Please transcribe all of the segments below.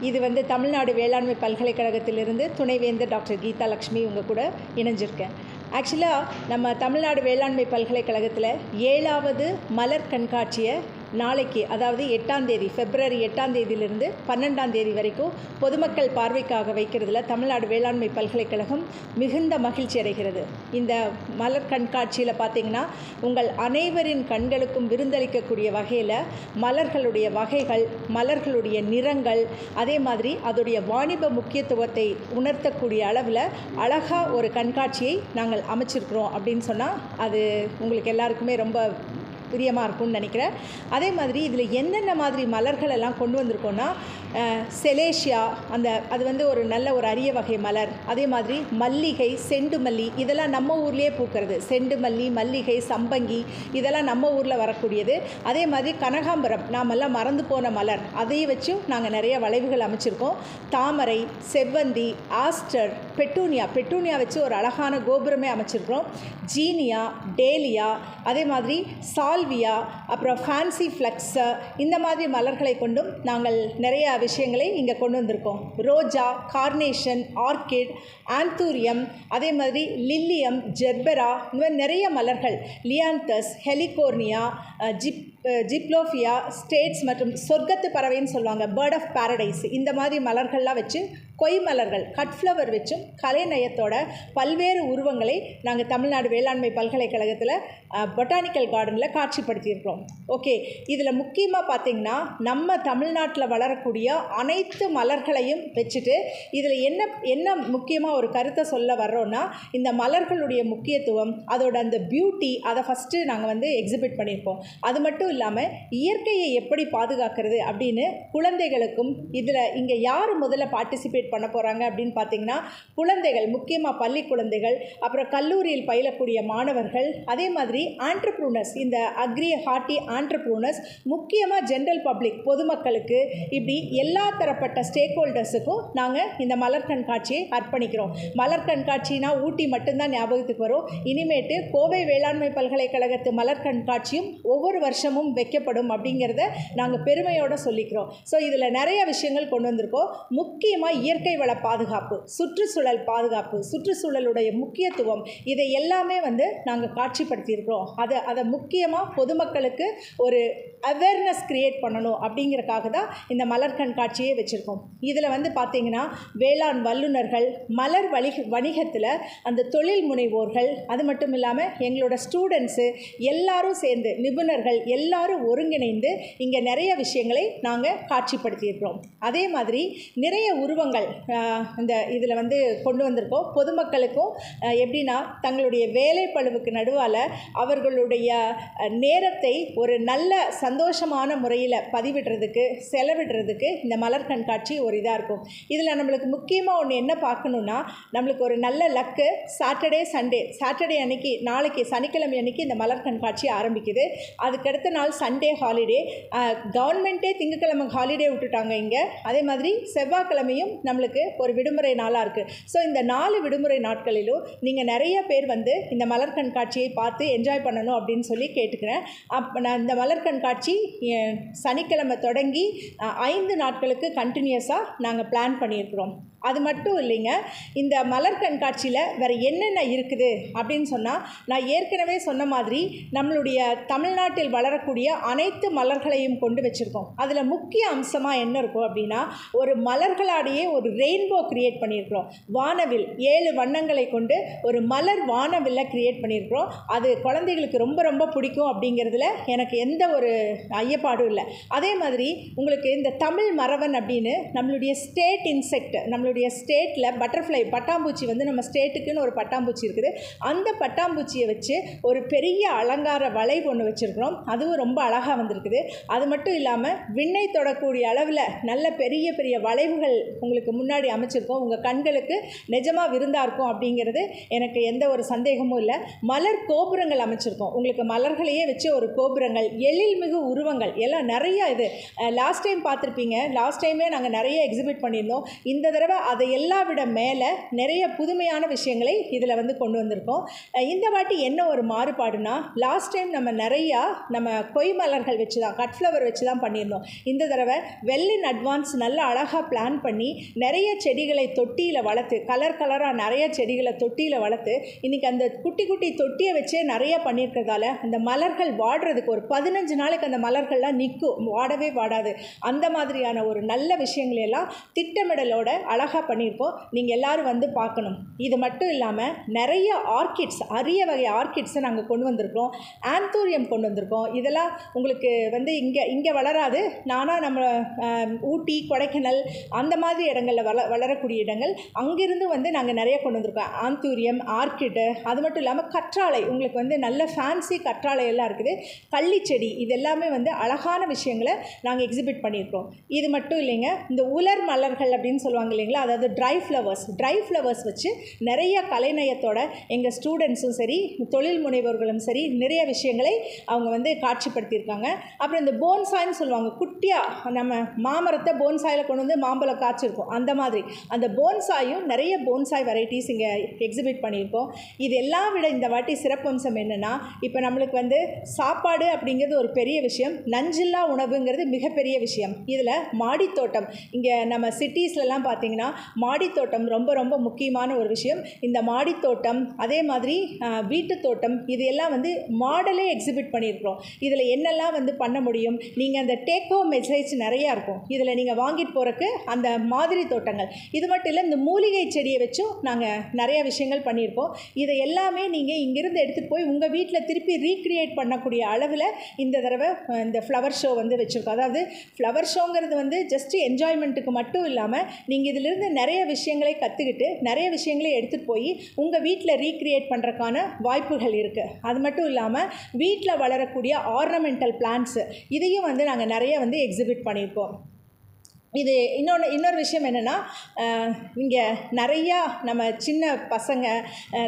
இது வந்து தமிழ்நாடு வேளாண்மை பல்கலைக்கழகத்திலிருந்து துணைவேந்தர் டாக்டர் கீதா லக்ஷ்மி உங்கள் கூட இணைஞ்சிருக்கேன். ஆக்சுவலாக நம்ம தமிழ்நாடு வேளாண்மை பல்கலைக்கழகத்தில் ஏழாவது மலர் கண்காட்சியை நாளைக்கு அதாவது எட்டாம் தேதி பிப்ரவரி எட்டாம் தேதியிலிருந்து பன்னெண்டாம் தேதி வரைக்கும் பொதுமக்கள் பார்வைக்காக வைக்கிறதுல தமிழ்நாடு வேளாண்மை பல்கலைக்கழகம் மிகுந்த மகிழ்ச்சி அடைகிறது. இந்த மலர் கண்காட்சியில் பார்த்தீங்கன்னா உங்கள் அனைவரின் கண்களுக்கும் விருந்தளிக்கக்கூடிய வகையில் மலர்களுடைய வகைகள் மலர்களுடைய நிறங்கள் அதே மாதிரி அதோடைய வாணிப முக்கியத்துவத்தை உணர்த்தக்கூடிய அளவில் அழகாக ஒரு கண்காட்சியை நாங்கள் அமைச்சிருக்கிறோம் அப்படின்னு சொன்னால் அது உங்களுக்கு எல்லாருக்குமே ரொம்ப பிரியமாக இருக்கும்னு நினைக்கிறேன். அதே மாதிரி இதில் என்னென்ன மாதிரி மலர்கள் எல்லாம் கொண்டு வந்திருக்கோன்னா செலேஷியா அந்த அது வந்து ஒரு நல்ல ஒரு அரிய வகை மலர். அதே மாதிரி மல்லிகை செண்டு மல்லி இதெல்லாம் நம்ம ஊர்லேயே பூக்கிறது. செண்டு மல்லி மல்லிகை சம்பங்கி இதெல்லாம் நம்ம ஊரில் வரக்கூடியது. அதே மாதிரி கனகாம்பரம் நாமெல்லாம் மறந்து போன மலர். அதையும் வச்சும் நாங்கள் நிறைய வளைவுகள் அமைச்சிருக்கோம். தாமரை செவ்வந்தி ஆஸ்டர் பெட்டூனியா. பெட்டூனியா வச்சு ஒரு அழகான கோபுரமே அமைச்சிருக்கிறோம். ஜீனியா டேலியா அதே மாதிரி சால் சால்வியா அப்புறம் ஃபேன்சி ஃப்ளக்ஸு இந்த மாதிரி மலர்களை கொண்டும் நாங்கள் நிறைய விஷயங்களை இங்கே கொண்டு வந்திருக்கோம். ரோஜா கார்னேஷன் ஆர்கிட் ஆந்தூரியம் அதே மாதிரி லில்லியம் ஜெர்பெரா இந்த மாதிரி நிறைய மலர்கள். லியாந்தஸ் ஹெலிகோர்னியா ஜிப் ஜிப்ளோஃபியா ஜிப்லோஃபியா ஸ்டேட்ஸ் மற்றும் சொர்க்கத்து பறவைன்னு சொல்லுவாங்க பேர்ட் ஆஃப் பாரடைஸ். இந்த மாதிரி மலர்கள்லாம் வச்சு கொய் மலர்கள் கட் ஃப்ளவர் வச்சும் கலைநயத்தோட பல்வேறு உருவங்களை நாங்கள் தமிழ்நாடு வேளாண்மை பல்கலைக்கழகத்தில் பொட்டானிக்கல் கார்டனில் காட்சிப்படுத்தியிருக்கிறோம். ஓகே இதில் முக்கியமாக பார்த்தீங்கன்னா நம்ம தமிழ்நாட்டில் வளரக்கூடிய அனைத்து மலர்களையும் வச்சுட்டு இதில் என்ன என்ன முக்கியமாக ஒரு கருத்தை சொல்ல வர்றோன்னா இந்த மலர்களுடைய முக்கியத்துவம் அதோட அந்த பியூட்டி அதை ஃபஸ்ட்டு நாங்கள் வந்து எக்ஸிபிட் பண்ணியிருப்போம். அது மட்டும் இல்லாமல் இயற்கையை எப்படி பாதுகாக்கிறது அப்படின்னு குழந்தைகளுக்கும் இதில் இங்கே யார் முதல்ல பார்ட்டிசிபேட் பண்ண போகிறாங்க அப்படின்னு பார்த்தீங்கன்னா குழந்தைகள் முக்கியமாக பள்ளி குழந்தைகள் அப்புறம் கல்லூரியில் பயிலக்கூடிய மாணவர்கள் அதே மாதிரி ஆண்டர்ப்ரூனர்ஸ் இந்த அக்ரி ஹார்ட்டி ஆண்டர்ப்ரூனர்ஸ் முக்கியமாக ஜென்ரல் பப்ளிக் பொதுமக்களுக்கு இப்படி எல்லா தரப்பட்ட ஸ்டேக் ஹோல்டர்ஸுக்கும் நாங்கள் இந்த மலர் கண்காட்சியை அர்ப்பணிக்கிறோம். மலர் கண்காட்சினா ஊட்டி மட்டும்தான் ஞாபகத்துக்கு வரும். இனிமேட்டு கோவை வேளாண்மை பல்கலைக்கழகத்து மலர் கண்காட்சியும் ஒவ்வொரு வருஷமும் வைக்கப்படும் அப்படிங்கிறத நாங்கள் பெருமையோடு சொல்லிக்கிறோம். ஸோ இதில் நிறைய விஷயங்கள் கொண்டு வந்திருக்கோம். முக்கியமாக இயற்கை வள பாதுகாப்பு சுற்றுச்சூழல் பாதுகாப்பு சுற்றுச்சூழலுடைய முக்கியத்துவம் இதை எல்லாமே வந்து நாங்கள் காட்சிப்படுத்தியிருக்கிறோம். அதை அதை முக்கியமாக பொதுமக்களுக்கு ஒரு அவேர்னஸ் கிரியேட் பண்ணணும் அப்படிங்கிறக்காக தான் இந்த மலர் கண்காட்சியை வச்சுருக்கோம். இதில் வந்து பார்த்திங்கன்னா வேளாண் வல்லுநர்கள் மலர் வணி வணிகத்தில் அந்த தொழில் முனைவோர்கள் அது மட்டும் இல்லாமல் எங்களோட ஸ்டூடெண்ட்ஸு எல்லாரும் சேர்ந்து நிபுணர்கள் எல்லாரும் ஒருங்கிணைந்து இங்கே நிறைய விஷயங்களை நாங்கள் காட்சிப்படுத்தியிருக்கிறோம். அதே மாதிரி நிறைய உருவங்கள் இந்த இதில் வந்து கொண்டு வந்திருக்கோம். பொதுமக்களுக்கும் எப்படின்னா தங்களுடைய வேலை பழுவுக்கு நடுவால் அவர்களுடைய நேரத்தை ஒரு நல்ல சந்தோஷமான முறையில் பதிவிடுறதுக்கு செலவிடுறதுக்கு இந்த மலர் கண்காட்சி ஒரு இதாக இருக்கும். இதில் நம்மளுக்கு முக்கியமாக ஒன்று என்ன பார்க்கணுன்னா நம்மளுக்கு ஒரு நல்ல லக்கு சாட்டர்டே சண்டே. சாட்டர்டே அன்னைக்கு நாளைக்கு சனிக்கிழமை அன்னைக்கு இந்த மலர் கண்காட்சி ஆரம்பிக்குது. அதுக்கடுத்த நாள் சண்டே ஹாலிடே கவர்மெண்ட்டே திங்கக்கிழமை ஹாலிடே விட்டுட்டாங்க இங்கே. அதே மாதிரி செவ்வாய்க்கிழமையும் நம்மளுக்கு ஒரு விடுமுறை நாளாக இருக்குது ஸோ இந்த நாலு விடுமுறை நாட்களிலும் நீங்கள் நிறைய பேர் வந்து இந்த மலர் கண்காட்சியை பார்த்து என்ஜாய் பண்ணணும் அப்படின்னு சொல்லி கேட்டுக்கிறேன். அப் நான் இந்த மலர் கண்காட்சி சனிக்கிழமை தொடங்கி ஐந்து நாட்களுக்கு கண்டினியூஸாக நாங்கள் பிளான் பண்ணியிருக்கிறோம். அது மட்டும் இல்லைங்க இந்த மலர் கண்காட்சியில் வேறு என்னென்ன இருக்குது அப்படின்னு சொன்னால் நான் ஏற்கனவே சொன்ன மாதிரி நம்மளுடைய தமிழ்நாட்டில் வளரக்கூடிய அனைத்து மலர்களையும் கொண்டு வச்சுருக்கோம். அதில் முக்கிய அம்சமாக என்ன இருக்கும் அப்படின்னா ஒரு மலர்களாலேயே ஒரு ரெயின்போ கிரியேட் பண்ணியிருக்கிறோம். வானவில் ஏழு வண்ணங்களை கொண்டு ஒரு மலர் வானவில்லை க்ரியேட் பண்ணியிருக்கிறோம். அது குழந்தைகளுக்கு ரொம்ப ரொம்ப பிடிக்கும் அப்படிங்கிறதுல எனக்கு எந்த ஒரு ஐயப்பாடும் இல்லை. அதே மாதிரி உங்களுக்கு இந்த தமிழ் மரவன் அப்படின்னு நம்மளுடைய ஸ்டேட் இன்செக்ட் நம்மளுடைய ஸ்டேட்டில் பட்டர்ஃப்ளை பட்டாம்பூச்சி வந்து நம்ம ஸ்டேட்டுக்குன்னு ஒரு பட்டாம்பூச்சி இருக்குது. அந்த பட்டாம்பூச்சியை வச்சு ஒரு பெரிய அலங்கார வளைவு ஒன்று வச்சுருக்கிறோம். அதுவும் ரொம்ப அழகாக வந்திருக்குது. அது மட்டும் இல்லாமல் விண்ணை தொடக்கூடிய அளவில் நல்ல பெரிய பெரிய வளைவுகள் உங்களுக்கு முன்னாடி அமைச்சிருக்கோம். உங்கள் கண்களுக்கு நிஜமாக விருந்தாக இருக்கும் அப்படிங்கிறது எனக்கு எந்த ஒரு சந்தேகமும் இல்லை. மலர் கோபுரங்கள் அமைச்சிருக்கோம். உங்களுக்கு மலர்களையே வச்சு ஒரு கோபுரங்கள் எழில்மிகு உருவங்கள் எல்லாம் நிறையா இது. லாஸ்ட் டைம் பார்த்துருப்பீங்க. லாஸ்ட் டைமே நாங்கள் நிறைய எக்ஸிபிட் பண்ணியிருந்தோம். இந்த தடவை அதை எல்லாம் விட மேலே நிறைய புதுமையான விஷயங்களை இதில் வந்து கொண்டு வந்திருக்கோம். இந்த வாட்டி என்ன ஒரு மாறுபாடுனா லாஸ்ட் டைம் நம்ம நிறையா நம்ம கொய் மலர்கள் வச்சு தான் கட் ஃப்ளவர் வச்சு தான் பண்ணியிருந்தோம். இந்த தடவை வெல் இன் அட்வான்ஸ் நல்ல அழகாக பிளான் பண்ணி நிறைய செடிகளை தொட்டியில் வளர்த்து கலர் கலராக நிறைய செடிகளை தொட்டியில் வளர்த்து இன்றைக்கி அந்த குட்டி குட்டி தொட்டியை வச்சே நிறைய பண்ணியிருக்கிறதால அந்த மலர்கள் வாடுறதுக்கு ஒரு பதினஞ்சு நாளைக்கு அந்த மலர்கள்லாம் நிற்கும். வாடவே வாடாது. அந்த மாதிரியான ஒரு நல்ல விஷயங்களையெல்லாம் திட்டமிடலோட அழகாக பண்ணியிருக்கோம். நீங்கள் எல்லோரும் வந்து பார்க்கணும். இது மட்டும் இல்லாமல் நிறைய ஆர்கிட்ஸ் அரிய வகை ஆர்கிட்ஸை நாங்கள் கொண்டு வந்திருக்கோம். ஆந்தூரியம் கொண்டு வந்திருக்கோம். இதெல்லாம் உங்களுக்கு வந்து இங்கே இங்கே வளராது. நானாக நம்ம ஊட்டி கொடைக்கானல் அந்த மாதிரி இடங்களில் வள வளரக்கூடிய இடங்கள். அங்கிருந்து வந்து நாங்கள் நிறைய கொண்டு வந்திருக்கோம். ஆந்தூரியம் ஆர்கிட்டு அது மட்டும் இல்லாமல் கற்றாழை. உங்களுக்கு வந்து நல்ல ஃபேன்சி கற்றாழை எல்லாம் இருக்குது. கள்ளிச்செடி இது எல்லாமே வந்து அழகான விஷயங்களை நாங்கள் எக்ஸிபிட் பண்ணியிருக்கோம். இது மட்டும் இல்லைங்க இந்த உலர் மலர்கள் அப்படின்னு சொல்லுவாங்க இல்லைங்களா அதாவது ட்ரை ஃப்ளவர்ஸ் ட்ரை ஃப்ளவர்ஸ் வச்சு நிறைய கலைநயத்தோட எங்கள் ஸ்டூடெண்ட்ஸும் சரி தொழில் முனைவோர்களும் சரி நிறைய விஷயங்களை அவங்க வந்து காட்சிப்படுத்தியிருக்காங்க. அப்புறம் இந்த போன்சாய்ன்னு சொல்லுவாங்க. குட்டியாக நம்ம மாமரத்தை போன்சாயில் கொண்டு வந்து மாம்பழம் காய்ச்சிருக்கோம். அந்த மாதிரி. அந்த போன்சாயும் நிறைய போன்சாய் வெரைட்டிஸ் இங்கே எக்ஸிபிட் பண்ணியிருக்கோம். இது எல்லாம் விட இந்த வாட்டி சிறப்பம்சம் என்னென்னா இப்போ நம்மளுக்கு வந்து சாப்பாடு அப்படிங்கிறது ஒரு பெரிய விஷயம். நஞ்சில்லா உணவுங்கிறது மிகப்பெரிய விஷயம். இதில் மாடித்தோட்டம். இங்கே நம்ம சிட்டிஸ்லலாம் பார்த்தீங்கன்னா மாடித்தோட்டம் ரொம்ப ரொம்ப முக்கியமான ஒரு விஷயம். இந்த மாடித்தோட்டம் அதே மாதிரி வீட்டு வீட்டுத் தோட்டம் இது எல்லாம் வந்து மாடலே எக்ஸிபிட் பண்ணியிருக்கிறோம். இதில் என்னெல்லாம் வந்து பண்ண முடியும்? நீங்கள் அந்த டேக் ஹோம் மெசேஜ் நிறையா இருக்கும். இதில் நீங்கள் வாங்கிட்டு போகிறக்கு அந்த மாதிரி தோட்டங்கள். இது மட்டும் இல்லை இந்த மூலிகை செடியை வச்சும் நாங்கள் நிறைய விஷயங்கள் பண்ணியிருக்கோம். இதை எல்லாமே நீங்கள் இங்கிருந்து எடுத்துகிட்டு போய் உங்கள் வீட்டில் திருப்பி ரீக்ரியேட் பண்ணக்கூடிய அளவில் இந்த தடவை இந்த ஃப்ளவர் ஷோ வந்து வச்சுருக்கோம். அதாவது ஃப்ளவர் ஷோங்கிறது வந்து ஜஸ்ட் என்ஜாய்மெண்ட்டுக்கு மட்டும் இல்லாமல் நீங்கள் இதில் இதிலிருந்து நிறைய விஷயங்களை கற்றுக்கிட்டு நிறைய விஷயங்களை எடுத்துகிட்டு போய் உங்கள் வீட்டில் ரீக்ரியேட் பண்ணுறக்கான வாய்ப்புகள் இருக்குது அது மட்டும் இல்லாமல் வீட்டில் வளரக்கூடிய ஆர்னமெண்டல் பிளான்ட்ஸு இதையும் வந்து நாங்கள் நிறைய வந்து எக்ஸிபிட் பண்ணியிருக்கோம். இது இன்னொன்று இன்னொரு விஷயம் என்னென்னா இங்கே நிறையா நம்ம சின்ன பசங்க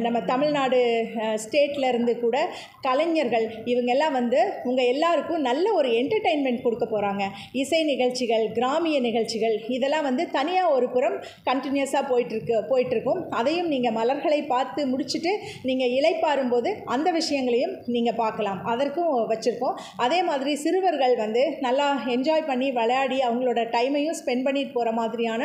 நம்ம தமிழ்நாடு ஸ்டேட்டில் இருந்து கூட கலைஞர்கள் இவங்கெல்லாம் வந்து உங்கள் எல்லாருக்கும் நல்ல ஒரு என்டர்டெயின்மெண்ட் கொடுக்க போகிறாங்க இசை நிகழ்ச்சிகள் கிராமிய நிகழ்ச்சிகள் இதெல்லாம் வந்து தனியாக ஒரு புறம் கண்டினியூஸாக போயிட்டுருக்கு போயிட்டுருக்கும். அதையும் நீங்கள் மலர்களை பார்த்து முடிச்சுட்டு நீங்கள் இலைப்பாரும்போது அந்த விஷயங்களையும் நீங்கள் பார்க்கலாம். அதற்கும் வச்சுருக்கோம். அதே மாதிரி சிறுவர்கள் வந்து நல்லா என்ஜாய் பண்ணி விளையாடி அவங்களோட டைமையும் ஸ்பெண்ட் பண்ணிட்டு போகிற மாதிரியான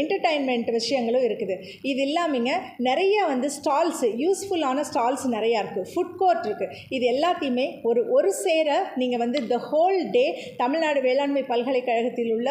என்டர்டைன்மெண்ட் விஷயங்களும் இருக்குது. இது இல்லாமங்க நிறைய வந்து ஸ்டால்ஸு யூஸ்ஃபுல்லான ஸ்டால்ஸ் நிறையா இருக்குது ஃபுட் கோர்ட் இருக்குது இது எல்லாத்தையுமே ஒரு ஒரு சேர நீங்கள் வந்து த ஹோல் டே தமிழ்நாடு வேளாண்மை பல்கலைக்கழகத்தில் உள்ள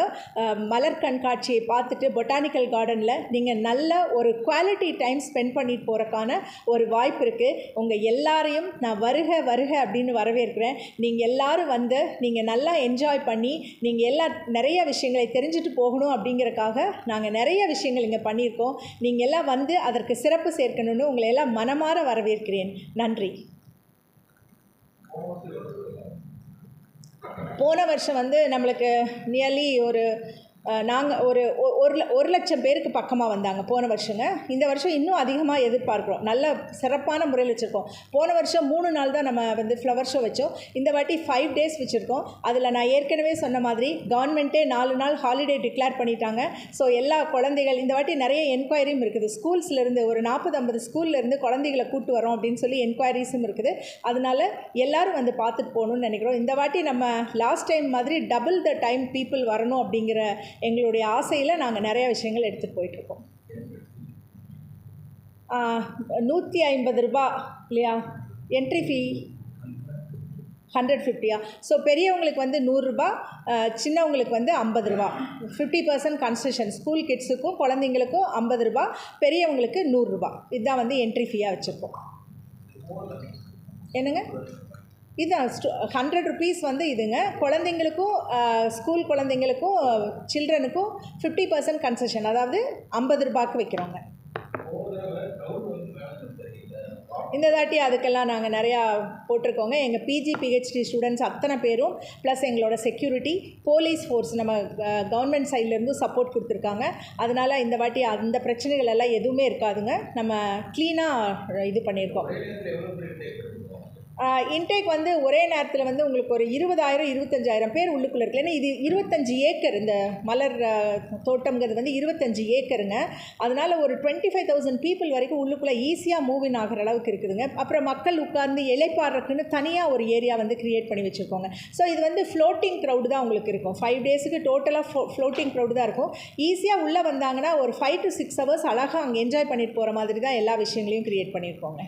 மலர் கண்காட்சியை பார்த்துட்டு பொட்டானிக்கல் கார்டனில் நீங்கள் நல்ல ஒரு குவாலிட்டி டைம் ஸ்பெண்ட் பண்ணிட்டு போகிறக்கான ஒரு வாய்ப்பு இருக்குது உங்கள் எல்லாரையும் நான் வருக வருக அப்படின்னு வரவேற்கிறேன். நீங்கள் எல்லாரும் வந்து நீங்கள் நல்லா என்ஜாய் பண்ணி நீங்கள் எல்லா நிறைய விஷயங்களை தெரிஞ்சுட்டு போகணும் அப்படிங்கிறக்காக நாங்கள் நிறைய விஷயங்கள் இங்கே பண்ணியிருக்கோம். நீங்கள் எல்லாம் வந்து அதற்கு சிறப்பு சேர்க்கணும்னு உங்களை எல்லாம் மனமாற வரவேற்கிறேன். நன்றி. போன வருஷம் வந்து நம்மளுக்கு நியர்லி ஒரு நாங்கள் ஒரு ஒ- ஒரு ல- ஒரு லட்சம் பேருக்கு பக்கமாக வந்தாங்க போன வருஷங்க. இந்த வருஷம் இன்னும் அதிகமாக எதிர்பார்க்குறோம். நல்ல சிறப்பான முறையில் வச்சுருக்கோம். போன வருஷம் மூணு நாள் தான் நம்ம வந்து ஃப்ளவர் ஷோ வச்சோம். இந்த வாட்டி ஃபைவ் டேஸ் வச்சுருக்கோம். அதில் நான் ஏற்கனவே சொன்ன மாதிரி கவர்மெண்ட்டே நாலு நாள் ஹாலிடே டிக்ளேர் பண்ணிட்டாங்க. ஸோ எல்லா குழந்தைகள் இந்த வாட்டி நிறைய என்கொயரியும் இருக்குது. ஸ்கூல்ஸ்லேருந்து ஒரு நாற்பது ஐம்பது ஸ்கூல்லேருந்து குழந்தைகளை கூட்டு வரோம் அப்படின்னு சொல்லி என்கொயரிஸும் இருக்குது. அதனால் எல்லாரும் வந்து பார்த்துட்டு போகணும்னு நினைக்கிறோம். இந்த வாட்டி நம்ம லாஸ்ட் டைம் மாதிரி டபுள் த டைம் பீப்புள் வரணும் அப்படிங்கிற எங்களுடைய ஆசையில் நாங்கள் நிறையா விஷயங்கள் எடுத்துகிட்டு போயிட்டுருக்கோம். நூற்றி ஐம்பது ரூபா இல்லையா? என்ட்ரி ஃபீ ஹண்ட்ரட் ஃபிஃப்டியா ஸோ பெரியவங்களுக்கு வந்து நூறுரூபா சின்னவங்களுக்கு வந்து ஐம்பது ரூபா. ஃபிஃப்டி பர்சன்ட் கன்செஷன் ஸ்கூல் கிட்ஸுக்கும் குழந்தைங்களுக்கும் ஐம்பது ரூபா பெரியவங்களுக்கு நூறுரூபா இதுதான் வந்து என்ட்ரி ஃபீயாக வச்சுருக்கோம். என்னங்க? இதுதான் ஹண்ட்ரட் ருபீஸ் வந்து இதுங்க. குழந்தைங்களுக்கும் ஸ்கூல் குழந்தைங்களுக்கும் சில்ட்ரனுக்கும் ஃபிஃப்டி பர்சன்ட் கன்செஷன் அதாவது ஐம்பது ரூபாய்க்கு வைக்கிறோங்க. இந்த தாட்டி அதுக்கெல்லாம் நாங்கள் நிறையா போட்டிருக்கோங்க. எங்கள் பிஜி பிஹெச்டி ஸ்டூடெண்ட்ஸ் அத்தனை பேரும் ப்ளஸ் எங்களோட செக்யூரிட்டி போலீஸ் ஃபோர்ஸ் நம்ம கவர்மெண்ட் சைட்லேருந்து சப்போர்ட் கொடுத்துருக்காங்க. அதனால் இந்த வாட்டி அந்த பிரச்சனைகள் எல்லாம் எதுவுமே இருக்காதுங்க. நம்ம க்ளீனாக இது பண்ணியிருக்கோம். இன்டேக் வந்து ஒரே நேரத்தில் வந்து உங்களுக்கு ஒரு இருபதாயிரம் இருபத்தஞ்சாயிரம் பேர் உள்ளுக்குள்ளே இருக்குது ஏன்னா இது இருபத்தஞ்சி ஏக்கர் இந்த மலர் தோட்டம்ங்கிறது வந்து இருபத்தஞ்சி ஏக்கருங்க. அதனால் ஒரு டுவெண்ட்டி ஃபைவ் தௌசண்ட் பீப்புள் வரைக்கும் உள்ளுக்குள்ளே ஈஸியாக மூவின் ஆகிற அளவுக்கு இருக்குதுங்க. அப்புறம் மக்கள் உட்கார்ந்து இலைப்பாடுறதுக்குன்னு தனியாக ஒரு ஏரியா வந்து க்ரியேட் பண்ணி வச்சுருக்கோங்க. ஸோ இது வந்து ஃப்ளோட்டிங் க்ரௌடு தான் உங்களுக்கு இருக்கும். ஃபைவ் டேஸுக்கு டோட்டலாக ஃப்ளோ ஃப்ளோட்டிங் க்ரௌடு தான் இருக்கும். ஈஸியாக உள்ளே வந்தாங்கன்னா ஒரு ஃபைவ் டு சிக்ஸ் ஹவர்ஸ் அழகாக அங்கே என்ஜாய் பண்ணிட்டு போகிற மாதிரி தான் எல்லா விஷயங்களையும் க்ரியேட் பண்ணியிருக்கோங்க.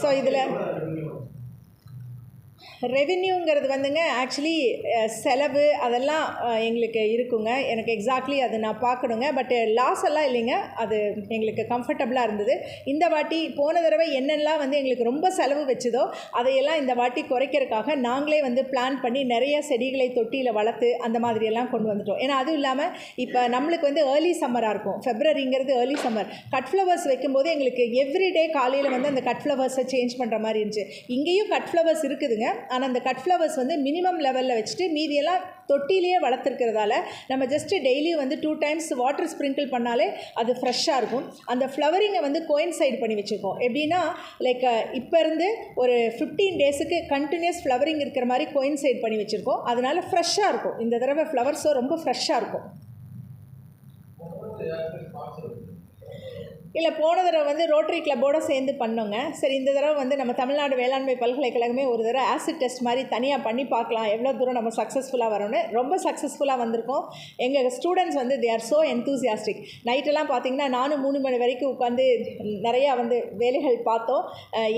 ஸோ இதில் ரெவின்யூங்கிறது வந்துங்க ஆக்சுவலி செலவு அதெல்லாம் எங்களுக்கு இருக்குங்க. எனக்கு எக்ஸாக்ட்லி அது நான் பார்க்கணுங்க. பட் லாஸ் எல்லாம் இல்லைங்க. அது எங்களுக்கு கம்ஃபர்டபுளாக இருந்தது. இந்த வாட்டி போன தடவை என்னெல்லாம் வந்து எங்களுக்கு ரொம்ப செலவு வச்சுதோ அதையெல்லாம் இந்த வாட்டி குறைக்கிறதுக்காக நாங்களே வந்து பிளான் பண்ணி நிறைய செடிகளை தொட்டியில் வளர்த்து அந்த மாதிரியெல்லாம் கொண்டு வந்துட்டோம். ஏன்னா அதுவும் இல்லாமல் இப்போ நம்மளுக்கு வந்து ஏர்லி சம்மராக இருக்கும். ஃபெப்ரவரிங்கிறது ஏர்லி சம்மர் கட் ஃப்ளவர்ஸ் வைக்கும்போது எங்களுக்கு எவ்ரிடே காலையில் வந்து அந்த கட் ஃப்ளவர்ஸை சேஞ்ச் பண்ணுற மாதிரி இருந்துச்சு. இங்கேயும் கட் ஃப்ளவர்ஸ் இருக்குதுங்க. ஆனால் அந்த கட் ஃப்ளவர்ஸ் வந்து மினிமம் லெவலில் வச்சுட்டு மீதியெல்லாம் தொட்டிலேயே வளர்த்துருக்கிறதால நம்ம ஜஸ்ட்டு டெய்லியும் வந்து டூ டைம்ஸ் வாட்டர் ஸ்ப்ரிங்கிள் பண்ணாலே அது ஃப்ரெஷ்ஷாக இருக்கும். அந்த ஃப்ளவரிங்கை வந்து கோயின்சைட் பண்ணி வச்சுருக்கோம் எப்படின்னா லைக் இப்போ இருந்து ஒரு ஃபிஃப்டீன் டேஸுக்கு கண்டினியூஸ் ஃப்ளவரிங் இருக்கிற மாதிரி கோயின்சைட் பண்ணி வச்சுருக்கோம். அதனால் ஃப்ரெஷ்ஷாக இருக்கும். இந்த தடவை ஃப்ளவர்ஸும் ரொம்ப ஃப்ரெஷ்ஷாக இருக்கும். இல்லை போன தடவை வந்து ரோட்டரி கிளப்போடு சேர்ந்து பண்ணோங்க. சரி இந்த தடவை வந்து நம்ம தமிழ்நாடு வேளாண்மை பல்கலைக்கழகமே ஒரு தடவை ஆசிட் டெஸ்ட் மாதிரி தனியாக பண்ணி பார்க்கலாம். எவ்வளோ தூரம் நம்ம சக்ஸஸ்ஃபுல்லாக வரோன்னு ரொம்ப சக்ஸஸ்ஃபுல்லாக வந்திருக்கோம். எங்கள் ஸ்டூடெண்ட்ஸ் வந்து தே ஆர் ஸோ என்தூசியாஸ்டிக் நைட்டெல்லாம் பார்த்தீங்கன்னா நானும் மூணு மணி வரைக்கும் உட்காந்து நிறையா வந்து வேலைகள் பார்த்தோம்.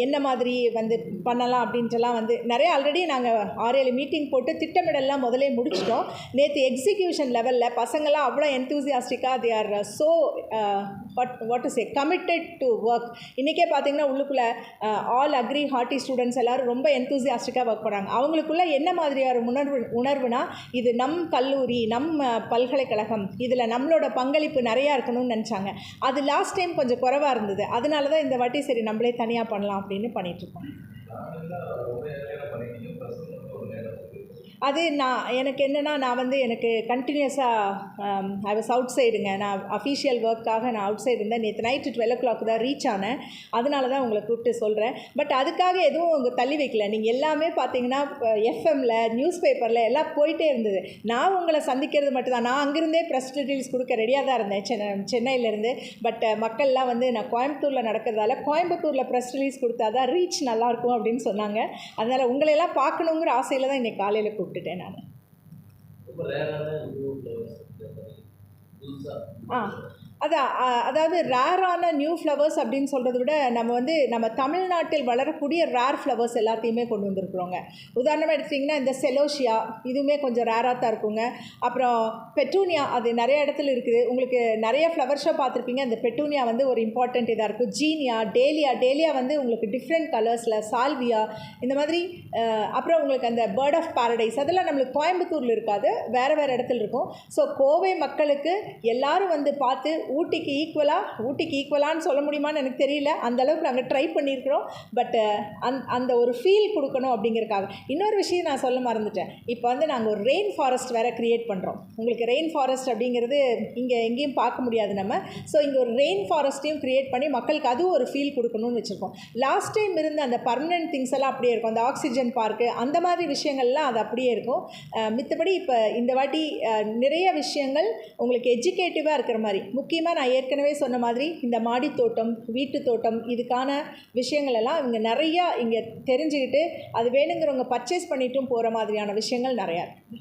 என்ன மாதிரி வந்து பண்ணலாம் அப்படின்ட்டுலாம் வந்து நிறைய ஆல்ரெடி நாங்கள் ஆறு ஏழு மீட்டிங் போட்டு திட்டமிடலாம் முதலே முடிச்சிட்டோம். நேற்று எக்ஸிக்யூஷன் லெவலில் பசங்களாம் அவ்வளோ என்தூசியாஸ்டிக்காக they are so what what to say committed to work இன்றைக்கே பார்த்தீங்கன்னா உள்ளுக்குள்ளே ஆல் அக்ரி ஹார்ட்டி ஸ்டூடெண்ட்ஸ் எல்லோரும் ரொம்ப enthusiastic-ஆ ஒர்க் பண்ணுறாங்க அவங்களுக்குள்ள என்ன மாதிரியான உணர்வு உணர்வுனா இது நம் கல்லூரி நம் பல்கலைக்கழகம் இதில் நம்மளோட பங்களிப்பு நிறையா இருக்கணும்னு நினச்சாங்க. அது லாஸ்ட் டைம் கொஞ்சம் குறைவாக இருந்தது. அதனால தான் இந்த வாட்டி சரி நம்மளே தனியாக பண்ணலாம் அப்படின்னு பண்ணிகிட்ருக்கோம் அது நான் எனக்கு என்னென்னா நான் வந்து எனக்கு கண்டினியூஸாக ஐ வாஸ் அவுட் சைடுங்க நான் அஃபீஷியல் ஒர்க்காக நான் அவுட் சைடு இருந்தேன். நேற்று நைட்டு டுவெல் ஓ கிளாக் தான் ரீச் ஆனேன். அதனால தான் உங்களை கூப்பிட்டு சொல்கிறேன் பட் அதுக்காக எதுவும் உங்கள் தள்ளி வைக்கல. நீங்கள் எல்லாமே பார்த்தீங்கன்னா எஃப்எம்மில் நியூஸ் பேப்பரில் எல்லாம் போயிட்டே இருந்தது. நான் உங்களை சந்திக்கிறது மட்டும்தான் நான் அங்கேருந்தே ப்ரெஸ் டீட்டெயில்ஸ் கொடுக்க ரெடியாக தான் இருந்தேன். சென்னை சென்னையிலேருந்து. பட் மக்கள்லாம் வந்து நான் கோயம்புத்தூரில் நடக்கிறதால கோயம்புத்தூரில் ப்ரெஸ் ரிலீஸ் கொடுத்தா தான் ரீச் நல்லாயிருக்கும் அப்படின்னு சொன்னாங்க. அதனால் உங்களையெல்லாம் பார்க்கணுங்கிற ஆசையில் தான் இன்றைக்கி காலையில் கூப்பிட்டு நான் ரொம்ப அதான் அதாவது ரேரான நியூ ஃப்ளவர்ஸ் அப்படின்னு சொல்கிறத விட நம்ம வந்து நம்ம தமிழ்நாட்டில் வளரக்கூடிய ரேர் ஃப்ளவர்ஸ் எல்லாத்தையுமே கொண்டு வந்திருக்கிறோங்க. உதாரணமாக எடுத்திங்கன்னா இந்த செலோஷியா இதுவுமே கொஞ்சம் ரேராக தான் இருக்குங்க. அப்புறம் பெட்டூனியா அது நிறைய இடத்துல இருக்குது. உங்களுக்கு நிறைய ஃப்ளவர் ஷோ பார்த்துருப்பீங்க. அந்த பெட்டூனியா வந்து ஒரு இம்பார்ட்டண்ட் இதாக இருக்கும். ஜீனியா டேலியா டேலியா வந்து உங்களுக்கு டிஃப்ரெண்ட் கலர்ஸில் சால்வியா இந்த மாதிரி அப்புறம் உங்களுக்கு அந்த பேர்ட் ஆஃப் பாரடைஸ் அதெல்லாம் நம்மளுக்கு கோயம்புத்தூரில் இருக்காது. வேறு வேறு இடத்துல இருக்கும். ஸோ கோவை மக்களுக்கு எல்லோரும் வந்து பார்த்து ஊட்டிக்கு ஈக்குவலாக ஊட்டிக்கு ஈக்குவலான்னு சொல்ல முடியுமான்னு எனக்கு தெரியல. அந்தளவுக்கு நாங்கள் ட்ரை பண்ணியிருக்கிறோம். பட்டு அந் அந்த ஒரு ஃபீல் கொடுக்கணும் அப்படிங்கிறக்காக. இன்னொரு விஷயம் நான் சொல்ல மறந்துட்டேன். இப்போ வந்து நாங்கள் ஒரு ரெயின் ஃபாரஸ்ட் வேறு க்ரியேட் பண்ணுறோம் உங்களுக்கு ரெயின் ஃபாரஸ்ட் அப்படிங்கிறது இங்கே எங்கேயும் பார்க்க முடியாது நம்ம. ஸோ இங்கே ஒரு ரெயின் ஃபாரஸ்ட்டையும் க்ரியேட் பண்ணி மக்களுக்கு அதுவும் ஒரு ஃபீல் கொடுக்கணும்னு வச்சுருக்கோம். லாஸ்ட் டைம் இருந்த அந்த பர்மனெண்ட் திங்ஸ் எல்லாம் அப்படியே இருக்கும். அந்த ஆக்சிஜன் பார்க்கு அந்த மாதிரி விஷயங்கள்லாம் அது அப்படியே இருக்கும். மித்தபடி இப்போ இந்த வாட்டி நிறைய விஷயங்கள் உங்களுக்கு எஜுகேட்டிவாக இருக்கிற மாதிரி முக்கியமாக நான் ஏற்கனவே சொன்ன மாதிரி இந்த மாடி தோட்டம் வீட்டு தோட்டம் இதுக்கான விஷயங்கள் எல்லாம் இங்கே நிறையா இங்கே தெரிஞ்சுக்கிட்டு அது வேணுங்கிறவங்க பர்ச்சேஸ் பண்ணிட்டும் போகிற மாதிரியான விஷயங்கள் நிறையா இருக்கு.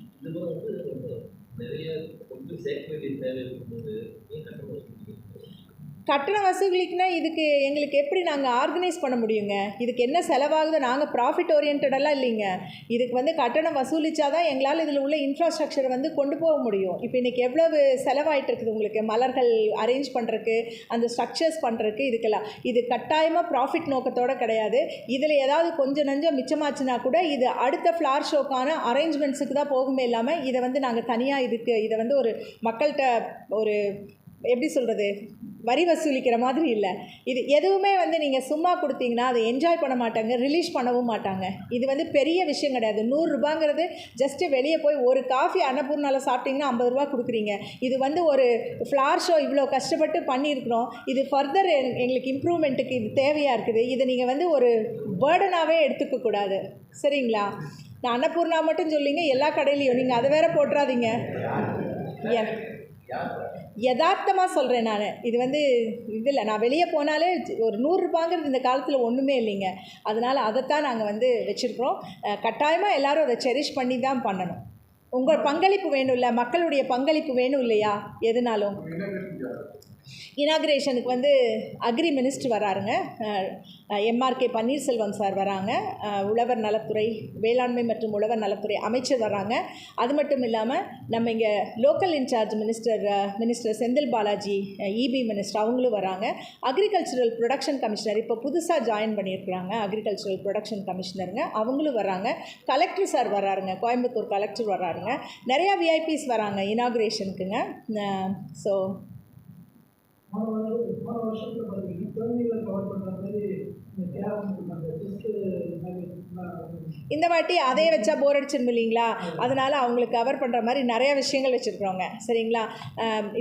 கட்டண வசூலிக்குனா இதுக்கு எங்களுக்கு எப்படி நாங்கள் ஆர்கனைஸ் பண்ண முடியுங்க? இதுக்கு என்ன செலவாகுது? நாங்கள் ப்ராஃபிட் ஓரியன்டெல்லாம் இல்லைங்க. இதுக்கு வந்து கட்டணம் வசூலித்தா தான் எங்களால் இதில் உள்ள இன்ஃப்ராஸ்ட்ரக்சரை வந்து கொண்டு போக முடியும். இப்போ இன்றைக்கி எவ்வளவு செலவாயிட்டு இருக்குது உங்களுக்கு? மலர்கள் அரேஞ்ச் பண்ணுறதுக்கு அந்த ஸ்ட்ரக்சர்ஸ் பண்ணுறதுக்கு இதுக்கெல்லாம். இது கட்டாயமாக ப்ராஃபிட் நோக்கத்தோடு கிடையாது. இதில் ஏதாவது கொஞ்சம் நஞ்சம் மிச்சமாச்சுன்னா கூட இது அடுத்த ஃப்ளார் ஷோக்கான அரேஞ்ச்மெண்ட்ஸுக்கு தான் போகுமே இல்லாமல் இதை வந்து நாங்கள் தனியாக இதுக்கு இதை வந்து ஒரு மக்கள்கிட்ட ஒரு எப்படி சொல்கிறது வரி வசூலிக்கிற மாதிரி இல்லை. இது எதுவுமே வந்து நீங்கள் சும்மா கொடுத்தீங்கன்னா அதை என்ஜாய் பண்ண மாட்டாங்க ரிலீஸ் பண்ணவும் மாட்டாங்க. இது வந்து பெரிய விஷயம் கிடையாது. நூறுரூபாங்கிறது ஜஸ்ட்டு வெளியே போய் ஒரு காஃபி அன்னபூர்ணாவில் சாப்பிட்டிங்கன்னா ஐம்பது ரூபா கொடுக்குறீங்க. இது வந்து ஒரு ஃப்ளார் ஷோ இவ்வளோ கஷ்டப்பட்டு பண்ணியிருக்கிறோம். இது ஃபர்தர் எங்களுக்கு இம்ப்ரூவ்மெண்ட்டுக்கு இது தேவையாக இருக்குது. இதை நீங்கள் வந்து ஒரு பேர்டனாகவே எடுத்துக்க கூடாது. சரிங்களா? நான் அன்னபூர்ணா மட்டும் சொல்லிங்க எல்லா கடையிலையும். நீங்கள் அதை வேற போட்டுறாதீங்க. ஏன் யதார்த்தமாக சொல்கிறேன் நான். இது வந்து இதில் நான் வெளியே போனாலே ஒரு நூறுரூபாங்கிறது இந்த காலத்தில் ஒன்றுமே இல்லைங்க. அதனால் அதைத்தான் நாங்கள் வந்து வச்சுருக்கிறோம். கட்டாயமாக எல்லோரும் அதை செரிஷ் பண்ணி தான் பண்ணணும். உங்கள் பங்களிப்பு வேணும் இல்லை? மக்களுடைய பங்களிப்பு வேணும் இல்லையா? எதுனாலும். இனாக்ரேஷனுக்கு வந்து அக்ரி மினிஸ்டர் வராருங்க. எம்ஆர்கே பன்னீர்செல்வம் சார் வராங்க. உழவர் நலத்துறை வேளாண்மை மற்றும் உழவர் நலத்துறை அமைச்சர் வராங்க. அது மட்டும் இல்லாமல் நம்ம இங்கே local in charge minister minister Senthil Balaji EB minister அவங்களும் வராங்க. அக்ரிகல்ச்சரல் ப்ரொடக்ஷன் கமிஷனர் இப்போ புதுசாக ஜாயின் பண்ணியிருக்கிறாங்க அக்ரிகல்ச்சரல் ப்ரொடக்ஷன் கமிஷனருங்க அவங்களும் வராங்க. கலெக்டர் சார் வராருங்க. கோயம்புத்தூர் கலெக்டர் வராருங்க. நிறையா விஐபிஸ் வராங்க இனாக்ரேஷனுக்குங்க ஸோ போன வருஷம் போன வருஷத்தில் பார்த்தீங்கன்னா குழந்தைகளை கவர் பண்ணுற மாதிரி இந்த கேரம் அந்த செஸ்ட்டு இந்த மாதிரி இந்த வாட்டி அதே வச்சா போர் அடிச்சிடும் இல்லைங்களா? அதனால் அவங்களுக்கு கவர் பண்ணுற மாதிரி நிறைய விஷயங்கள் வச்சுருக்குறோங்க சரிங்களா?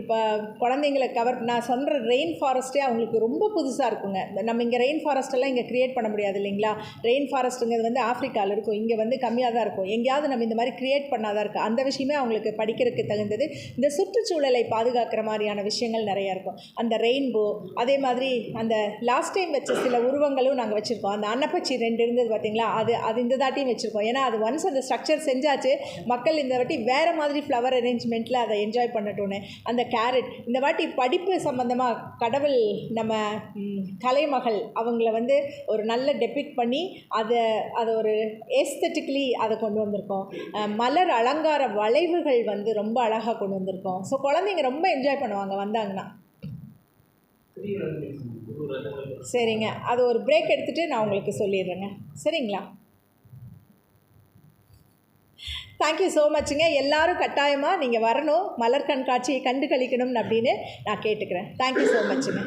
இப்போ குழந்தைங்களை கவர் நான் சொல்கிற ரெயின் ஃபாரஸ்ட்டே அவங்களுக்கு ரொம்ப புதுசாக இருக்குங்க. இந்த நம்ம இங்கே ரெயின் ஃபாரஸ்ட்டெல்லாம் இங்கே க்ரியேட் பண்ண முடியாது இல்லைங்களா? ரெயின் ஃபாரஸ்ட்டுங்கிறது வந்து ஆஃப்ரிக்காவில் இருக்கும். இங்கே வந்து கம்மியாக தான் இருக்கும். எங்கேயாவது நம்ம இந்த மாதிரி க்ரியேட் பண்ணாதான் இருக்குது அந்த விஷயமே அவங்களுக்கு படிக்கிறதுக்கு தகுந்தது. இந்த சுற்றுச்சூழலை பாதுகாக்கிற மாதிரியான விஷயங்கள் நிறையா இருக்கும். அந்த ரெயின்போ அதே மாதிரி அந்த லாஸ்ட் டைம் வச்ச சில உருவங்களும் நாங்கள் வச்சுருக்கோம். அந்த அன்னப்பச்சி ரெண்டு இருந்தது பார்த்தீங்களா அது அது இந்த தாட்டியும் வச்சுருக்கோம். ஏன்னா அது ஒன்ஸ் அந்த ஸ்ட்ரக்சர் செஞ்சாச்சு மக்கள் இந்த வாட்டி வேறு மாதிரி ஃப்ளவர் அரேஞ்ச்மெண்ட்டில் அதை என்ஜாய் பண்ணட்டும்னு. அந்த கேரட் இந்த வாட்டி படிப்பு சம்மந்தமாக கடவுள் நம்ம கலைமகள் அவங்கள வந்து ஒரு நல்ல டெபிக் பண்ணி அதை அதை ஒரு ஏஸ்தட்டிக்கலி அதை கொண்டு வந்திருக்கோம். மலர் அலங்கார வளைவுகள் வந்து ரொம்ப அழகாக கொண்டு வந்திருக்கோம். ஸோ குழந்தைங்க ரொம்ப என்ஜாய் பண்ணுவாங்க வந்தாங்கன்னா. சரிங்க. அது ஒரு பிரேக் எடுத்துகிட்டு நான் உங்களுக்கு சொல்லிடுறேங்க. சரிங்களா? தேங்க்யூ ஸோ மச்சுங்க எல்லாரும் கட்டாயமாக நீங்கள் வரணும். மலர் கண்காட்சியை கண்டு கழிக்கணும்னு அப்படின்னு நான் கேட்டுக்கிறேன். Thank you so மச்சுங்க